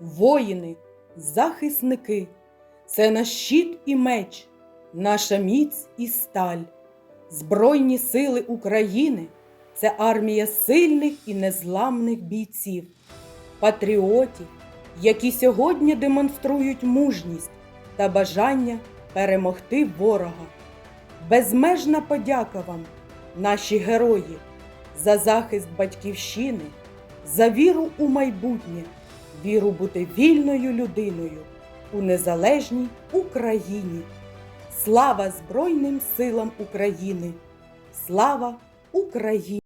воїни, захисники. Це наш щит і меч, наша міць і сталь. Збройні сили України це армія сильних і незламних бійців, патріотів, які сьогодні демонструють мужність та бажання перемогти ворога. Безмежна подяка вам, наші герої, за захист батьківщини, за віру у майбутнє, віру бути вільною людиною у незалежній Україні. Слава Збройним силам України! Слава Україні!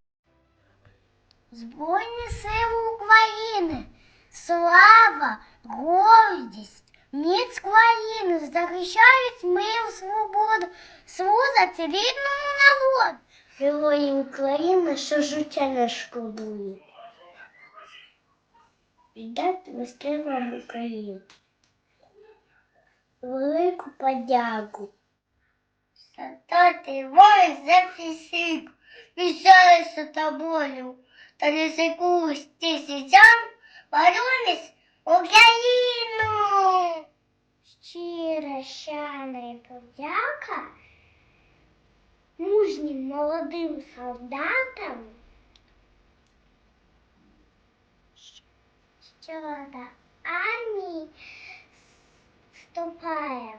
Збройні сили України, слава, гордість, міць країни захищають мир, свободу, служать рідному народу. Герої України, що життя не шкодують. Віддати вистрілам України. Велику подяку. Солдати воїн за фізику, пишаюся тобою, та не секусь тисячам боролись Україну. Щира шана і подяка мужнім молодим солдатам, що до армії вступає,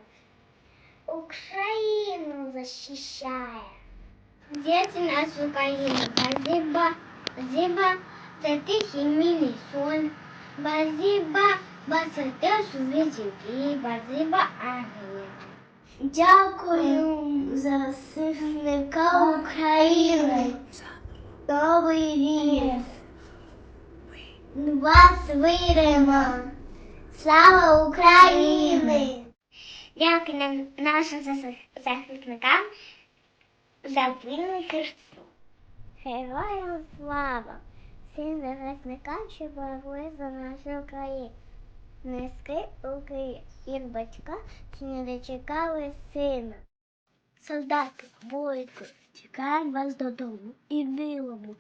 Україну захищає. Дети нас Украины, спасибо, спасибо за тихий милый сон, спасибо, басатеж візики, спасибо, ангелі. Дякую за захисника Вас віримо. Слава Україні! Дякую нашим захисникам за вільну Христу. Героям слава! Всім захисникам, що боролись за нашу країну. Низький Україн, їх батька, що не дочекали сина. Солдати, бойко, чекаємо вас додому і милому.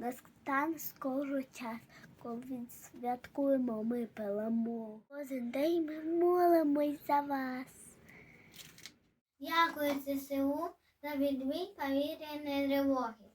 Настане скоро час, коли святкуємо ми пилимо. Кожен день ми молимось за вас. Дякую ЗСУ за відмінь повітряної тривоги.